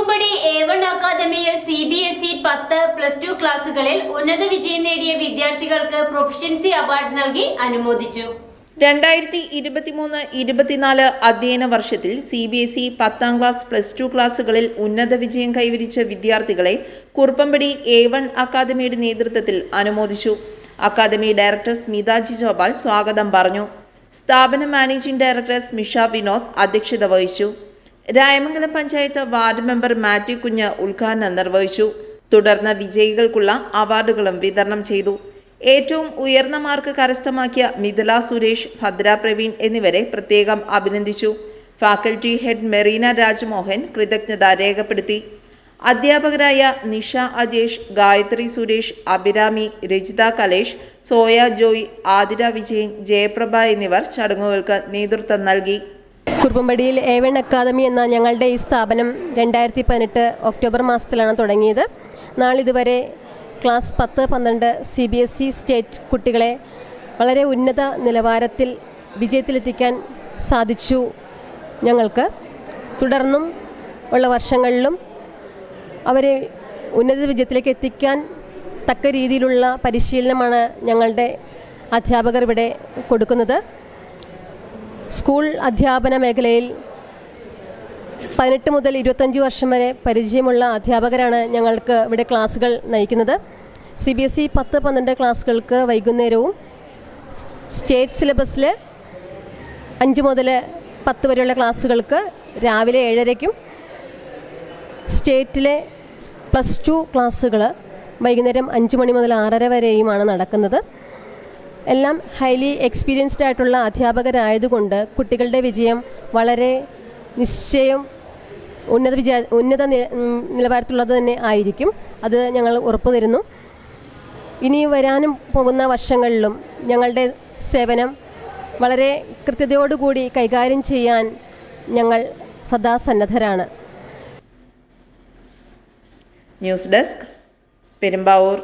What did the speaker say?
Kuruppampady A one അക്കാദമിയിൽ C B S E പത്ത് plus two ക്ലാസുകളിൽ ഉന്നത വിജയം നേടിയ വിദ്യാർത്ഥികൾക്ക് പ്രൊഫഷൻസി അവാർഡ് നൽകി അനുമോദിച്ചു. രണ്ടായിരത്തി ഇരുപത്തിമൂന്ന് ഇരുപത്തിനാല് അധ്യയന വർഷത്തിൽ സി ബി എസ് ഇ പത്താം ക്ലാസ് പ്ലസ് ടു ക്ലാസുകളിൽ ഉന്നത വിജയം കൈവരിച്ച വിദ്യാർത്ഥികളെ കുറുപ്പമ്പടി എ വൺ അക്കാദമിയുടെ നേതൃത്വത്തിൽ അനുമോദിച്ചു. അക്കാദമി ഡയറക്ടർ സ്മിതാജി ജോപാൽ സ്വാഗതം പറഞ്ഞു. സ്ഥാപന മാനേജിംഗ് ഡയറക്ടർ സ്മിഷ വിനോദ് അധ്യക്ഷത വഹിച്ചു. രായമംഗലം പഞ്ചായത്ത് വാർഡ് മെമ്പർ മാത്യു കുഞ്ഞ് ഉദ്ഘാടനം നിർവഹിച്ചു. തുടർന്ന് വിജയികൾക്കുള്ള അവാർഡുകളും വിതരണം ചെയ്തു. ഏറ്റവും ഉയർന്ന മാർക്ക് കരസ്ഥമാക്കിയ മിഥില സുരേഷ് ഭദ്ര പ്രവീൺ എന്നിവരെ പ്രത്യേകം അഭിനന്ദിച്ചു. ഫാക്കൽറ്റി ഹെഡ് മെറീന രാജ്മോഹൻ കൃതജ്ഞത രേഖപ്പെടുത്തി. അധ്യാപകരായ നിഷ അജേഷ് ഗായത്രി സുരേഷ് അഭിരാമി രജിത കലേഷ് സോയ ജോയ് ആതിര വിജയൻ ജയപ്രഭ എന്നിവർ ചടങ്ങുകൾക്ക് നേതൃത്വം നൽകി. കുറുപ്പമ്പടിയിൽ വൺ അക്കാദമി എന്ന ഞങ്ങളുടെ ഈ സ്ഥാപനം രണ്ടായിരത്തി പതിനെട്ട് ഒക്ടോബർ മാസത്തിലാണ് തുടങ്ങിയത്. നാളിതുവരെ ക്ലാസ് പത്ത് പന്ത്രണ്ട് C B S E state കുട്ടികളെ വളരെ ഉന്നത നിലവാരത്തിൽ വിജയത്തിലെത്തിക്കാൻ സാധിച്ചു ഞങ്ങൾക്ക്. തുടർന്നും ഉള്ള വർഷങ്ങളിലും അവരെ ഉന്നത വിജയത്തിലേക്ക് എത്തിക്കാൻ തക്ക രീതിയിലുള്ള പരിശീലനമാണ് ഞങ്ങളുടെ അധ്യാപകർ ഇവിടെ കൊടുക്കുന്നത്. സ്കൂൾ അധ്യാപന മേഖലയിൽ പതിനെട്ട് മുതൽ ഇരുപത്തഞ്ച് വർഷം വരെ പരിചയമുള്ള അധ്യാപകരാണ് ഞങ്ങൾക്ക് ഇവിടെ ക്ലാസ്സുകൾ നയിക്കുന്നത്. സി ബി എസ് ഇ പത്ത് പന്ത്രണ്ട് ക്ലാസ്സുകൾക്ക് വൈകുന്നേരവും സ്റ്റേറ്റ് സിലബസിൽ അഞ്ച് മുതൽ പത്ത് വരെയുള്ള ക്ലാസ്സുകൾക്ക് രാവിലെ ഏഴരയ്ക്കും സ്റ്റേറ്റിലെ പ്ലസ് ടു ക്ലാസ്സുകൾ വൈകുന്നേരം അഞ്ച് മണി മുതൽ ആറര വരെയുമാണ് നടക്കുന്നത്. എല്ലാം ഹൈലി എക്സ്പീരിയൻസ്ഡ് ആയിട്ടുള്ള അധ്യാപകരായതുകൊണ്ട് കുട്ടികളുടെ വിജയം വളരെ നിശ്ചയം ഉന്നത വിജയ ഉന്നത നിലവാരത്തിലുള്ളത് തന്നെ ആയിരിക്കും. അത് ഞങ്ങൾ ഉറപ്പു തരുന്നു. ഇനി വരാനും പോകുന്ന വർഷങ്ങളിലും ഞങ്ങളുടെ സേവനം വളരെ കൃത്യതയോടുകൂടി കൈകാര്യം ചെയ്യാൻ ഞങ്ങൾ സദാസന്നദ്ധരാണ് ന്യൂസ് ഡെസ്ക് പെരുമ്പാവൂർ